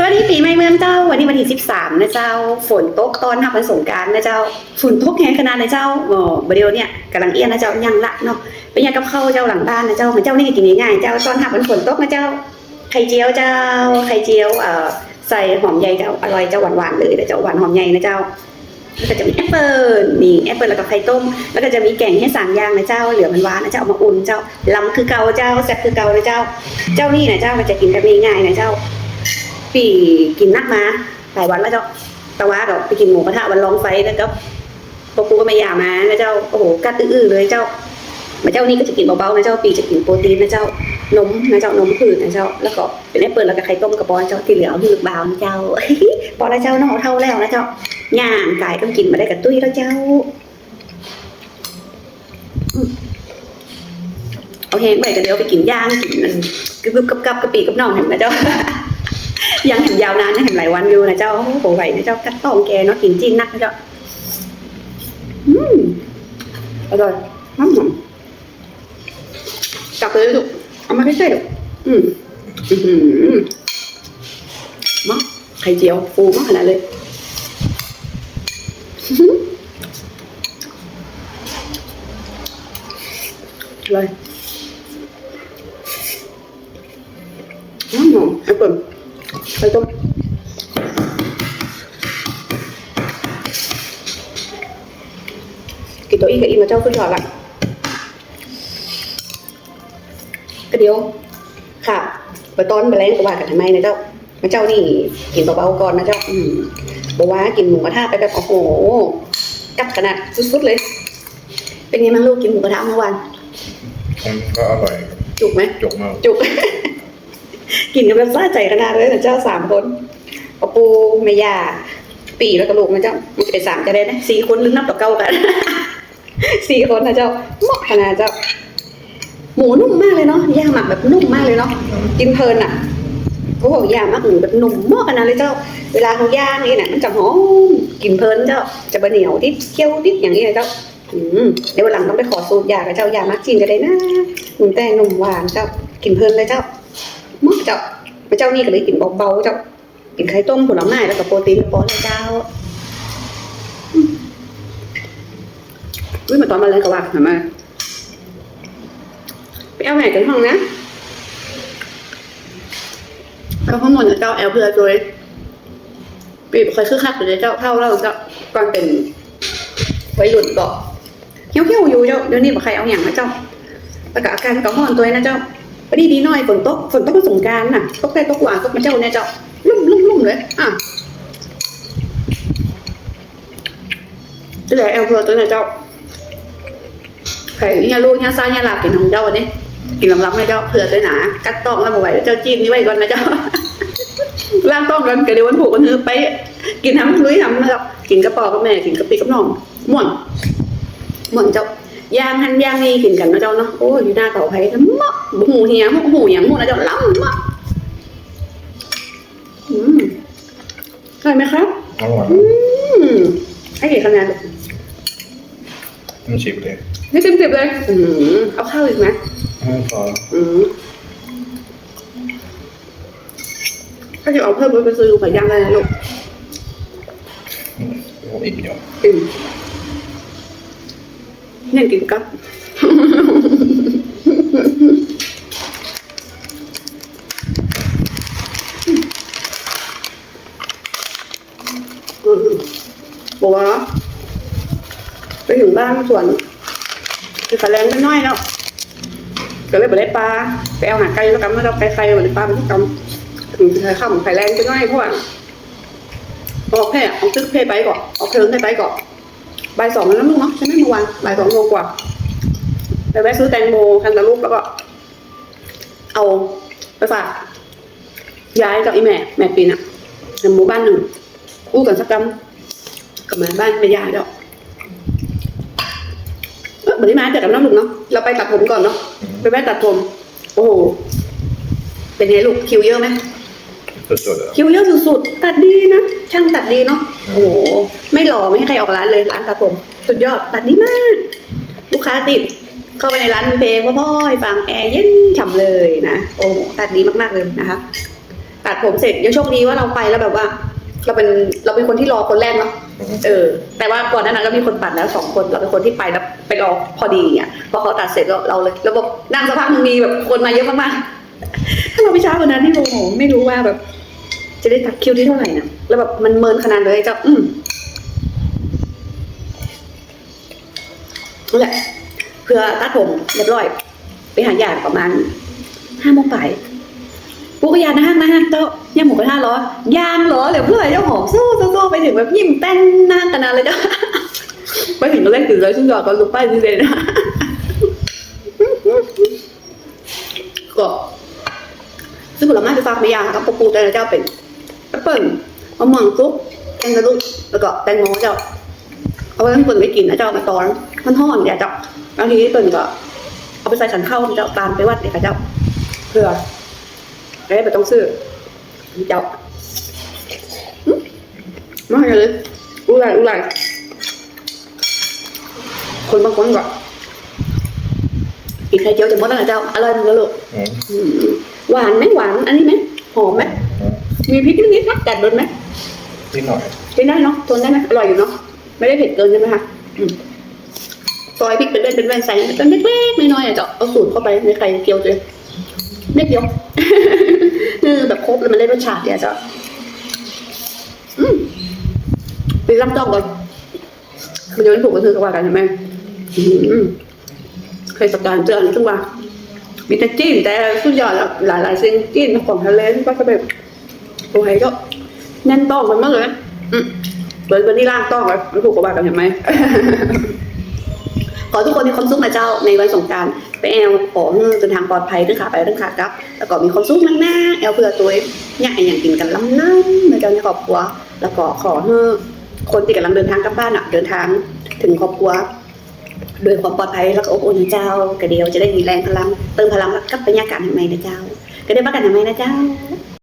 สวัสดีปีใหม่เมืองเจ้า วันนี้วันที่13นะเจ้า ฝนตกตอนทับวันสงการนะเจ้า ฝนตกแห้งขนาดนะเจ้าอ๋อบเดียวเนี่ยกำลังเอี้ยนนะเจ้ายังละเนาะเป็นยังกับข้าวเจ้าหลังบ้านนะเจ้าของเจ้านี่กินง่ายๆเจ้าตอนทับวันฝนตกนะเจ้า ไข่เจียวเจ้า ไข่เจียวเอ่อใส่หอมใหญ่เจ้าอร่อยเจ้าหวานๆเลยนะเจ้าหวานหอมใหญ่นะเจ้าแล้วก็จะมีแอปเปิลนี่แอปเปิลแล้วก็ไข่ต้ม แล้วก็จะมีแกงให้สามอย่างนะเจ้า เหลือมันหวานนะเจ้าเอามาอุ่นเจ้าลำคือเกาเจ้าแซ่บคือเกาเลยเจ้า เจ้านี่นะเจ้ามันจะกินแบบง่ายๆนะเจ้า ปีกินนักมาหลายวันแล้วเจ้าต่ว่าเราไปกินหมูกระทะวันลองไฟแล้วเจ้าพวกกูก็ไม่อยากมานะเจ้าโอ้โหกัดอื้อเลยเจ้ามาเจ้านี่ก็จะกินเบาๆนะเจ้าปีจะกินโปรตีนนะเจ้านมนะเจ้านมผืดนะเจ้า แล้วก็เป็นแอปเปิลแล้วก็ไข่ต้มกระปอนเจ้าที่เหลือเอบาวนะเจ้าพอแล้วเจ้าน้องเอาเท่าแล้วนะเจ้าย่างกายก็กินมาได้กับตุ้ยแล้วเจ้าอืมเอาแห้งไปกันเดี๋ยวไปกินย่างกินอันกึบกับกะปิกับน้องเห็นไหมเจ้า ยังเห็นยาวนานนะเห็นหลายวันอยู่นะเจ้าโอ้โหไหวนะเจ้ากัดต้องแกเนาะกินจิ้นนักนะเจ้าอืมอร่อยหอืมกลับเลยลูกเอามาใกล้ๆลูกอืมอือหือมาไข่เจียวฟูมากขนาดเลยเลยน้ำหอมไอ้เปิ่ม ไข่ต้มกินตัวอีกกับอีมาเจ้าขึ้นถอดละก็เดี๋ยว ค่ะไปตอนไปแรงก็ว่ากันทำไมนะเจ้ามาเจ้านี่กินเบาๆก่อนนะเจ้า อืมบอกว่ากินหมูกระทะไปแบบโอ้โหกัดขนาดสุดๆเลย เป็นไงบ้างลูกกินหมูกระทะเมื่อวานมันก็อร่อย จุกไหมจกมากจุก กินกันแบบซาใจขนาดเลยนะเจ้าสามคนปะปูแม่ยาปีแล้วก็ลูกนะเจ้ามันเป็นสามจะได้นะสี่คนลึกนับต่อเก้ากันสี่คนนะเจ้าเหมาะขนาดเจ้า หมูนุ่มมากเลยเนาะย่างหมักแบบนุ่มมากเลยเนาะกินเพลินอะเขาบอกย่างหมักหมูแบบนุ่มมากขนาดเลยเจ้า เวลาเขาย่างนี่นะมันจะหอมกินเพลินเจ้า จะบะเหนียวดิบเคี้ยวดิบอย่างนี้นะเจ้าเดี๋ยววันหลังต้องไปขอสูตรยากับเจ้ายามักจีนกันเลยนะหนุ่มแต่หนุ่มหวานเจ้ากินเพลินเลยเจ้า มากเจ้าพระเจ้านี่ก็เลยกินเบาๆเจ้ากินไข่ต้มผลไม้แล้วก็โปรตีนปอนเลยเจ้าอุ้ยมาตอนมาเลยก็ว่าเห็นไหมไปเอาไหนกันห้องนะเอาข้างบนนะเจ้าแอลเพื่อตัวเลยปีบเคยคึกคักอยู่เจ้าเท่าเราเจ้าก่อนเป็นวัยรุ่นก็เหี้ยวๆอยู่เจ้าเดี๋ยวนี้บอกใครเอาอย่างนะเจ้าแล้วก็อาการก็ห้อนตัวนะเจ้า พอดีดีหน่อยฝนตกฝนตกก็สงการน่ะตกได้ตกหวานตกมาเจ้าเนี่ยเจ้าลุ่มลุ่มลุ่มเลยอะเหลือแอลเพอตัวเนี่ยเจ้าไข่เนี่ยลูกเนี่ยซ่าเนี่ยหลับกินของเจ้าวันนี้กินลำลับเนี่ยเจ้าเผื่อตัวหนากัดต้องแล้วมาไหวเจ้าจิ้มนี่ไว้ก่อนนะเจ้าล่างต้องกันกระเดี๋ยววันผูกกันเือไป กินทำลุยทำนะครับกินกระปอกับแม่กินกระปิกับน้องม่วนม่วนเจ้า ย่างหันย่างนี่กินกันนะเจ้าเนาะโอ้ยอยู่หน้าเก่าไผ่ทั้งหมดหูเหียหหูอย่างหมูนะเจ้าล้ำมากอืมใช่ไหมครับอร่อยอืมให้กี่คะแนนมันฉิบเลยให้เต็มสิบเลย อืมเอาข้าวอีกไหมไม่พออืมถ้าจะเอาเพิ่มไปซื้อไข่ย่างได้นะลูกผมอิ่มอยู่อืม เนี่ยกินกับบอกว่าไปถึงบ้านสวนคือขาแรงก็น้อยแล้วก็เลยไปได้ปลาไปเอาหาไก่แล้วกันมาเราไก่ไข่มาได้ปลาเป็นทุกกำถึงจะข้ามไข่แรงก็น้อยเพราะว่าออกแพ่ออกซึกเพ่ไปก่อนออกเทิงให้ไปก่อน บ่ายสองแล้วมั้งเนาะใช่ไหมเมื่อวานบ่ายสองโมงกว่าไปแวะซื้อแตงโมคันตะลูกแล้วก็ เอาไปฝากย้ายกับอีแม่ แม่ปีนอะในหมู่บ้านหนึ่งอู้กันสักกำกับมาบ้านไม่ยากดอกเออบันนี้มาจากกับน้องลุงเนาะเราไปตัดผมก่อนเนาะไปแวะตัดผม โอ้โหเป็นไงลูกคิวเยอะไหม สุดๆอะคิวเยอะสุดๆตัดดีนะช่างตัดดีเนาะโอ้โหไม่หล่อไม่ให้ใครออกร้านเลยร้านตัดผมสุดยอดตัดดีมาก ลูกค้าติดเข้าไปในร้านเพลงพ่อพ่อยฟังแอร์เย็นฉ่ำเลยนะโอ้โหตัดดีมากๆเลยนะคะไปตัดผมเสร็จยังโชคดีว่าเราไปแล้วแบบว่า เราเป็นเราเป็นคนที่รอคนแรกเนาะอืมเออ แต่ว่าก่อนหนานั้นก็มีคนปัดแล้วสองคนเราเป็นคนที่ไปแล้วไปรอพอดีอะพอเขาตัดเสร็จเราเราเลยเราบอกนั่งสักพักหนึงมีแบบคนมาเยอะมากๆถ้าเราไปช้ากว่านั้นนี่โอ้โหไม่รู้ว่าแบบ จะได้ตัดคิวที่เท่าไหร่นะแล้วแบบมันเมินขนาดเลยเจ้าอืมนั่นแหละเพื่อตัดผมเรียบร้อย ไปหาญาติประมาณห้าโมงบ่ายปูกยานนะฮะนะฮะเจ้าย่างหมูกระทะเหรอย่างเหรอเดี๋ยวเพื่อนเจ้าหอมสู้สู้ไปถึงแบบยิ้มแป้นหน้ากันนานเลยเจ้าไปถึงก็เล่นตื่นเลยซึ่งยอดก็ลุกไปดีเลยนะก็ซึ่งผลไม้ไฟฟ้าไม่ยากครับปลูกแต่ละเจ้าเป็น ปเปิ้ลมะม่วงซุปแตงกะลุแล้วก็แตงโมเจ้าเอาไว้ให้เปิ่นไปกินนะเจ้ามาตอนมันห่อนเดี๋ยวเจ้าบางทีเปิ่นก็ เอาไปใส่ขันเข้าเจ้าตามไปวัดเลยค่ะเจ้าเพื่อจะได้ไปต้องซื้อเจ้าอืมมาเลยอู้ไรอู้ไรคนบางคนก็กินไข่เจียวจะหมดแล้วนะเจ้าอร่อยมั้ยลูกอืมอืมหวานไหมหวานอันนี้ไหมหอมไหมอื มมีพริกนิดๆนะกัดโดนไหมนิดหน่อยกินได้เนาะทนได้ไหมอร่อยอยู่เนาะไม่ได้เผ็ดเกินใช่ไหมคะอืมซอยพริกเป็นเล่นเป็นแว่นใส่เป็นเล็กๆน้อยๆอะจะเอาสูตรเข้าไปในไข่เจียวเลยเล็กเดียวคือแบบครบแล้วมันได้รสชาติเนี่ยจ้ะอืมไปรับจ้องก่อนมันจะไม่ถูกก็คือกับว่ากันใช่ไหมอืมเคยสการเจออะไรซึ่งว่ามีแต่จีนแต่สุดยอดแล้วหลายหลายๆสิ่งจีนของทะเลก็จะแบบ โอ้ยก็แน่นต้องมันมากเลยอืมเปิดวันนี้ล่างต้องเลยมันถูกกับว่ากันเห็นไหมขอทุกคนมีความสุขนะเจ้าในวันสงกรารไปแอลขอให้เดินทางปลอดภัยเรื่องขาไปเรื่องขากลับ แล้วก็มีความสุขมากหน้าแอลเพื่อตัวเองเนี่ยอย่างกินกันล้ำล้ำในเจ้าในครอบครัว แล้วก็ขอให้คนที่กำลังเดินทางกลับบ้านอะเดินทางถึงครอบครัวโดยความปลอดภัยแล้วก็อบอุ่นนะเจ้า กระเดียวจะได้มีแรงพลังเติมพลังกับปัญญากาศทางในะเจ้า ก็ได้ประกันทางในนะเจ้า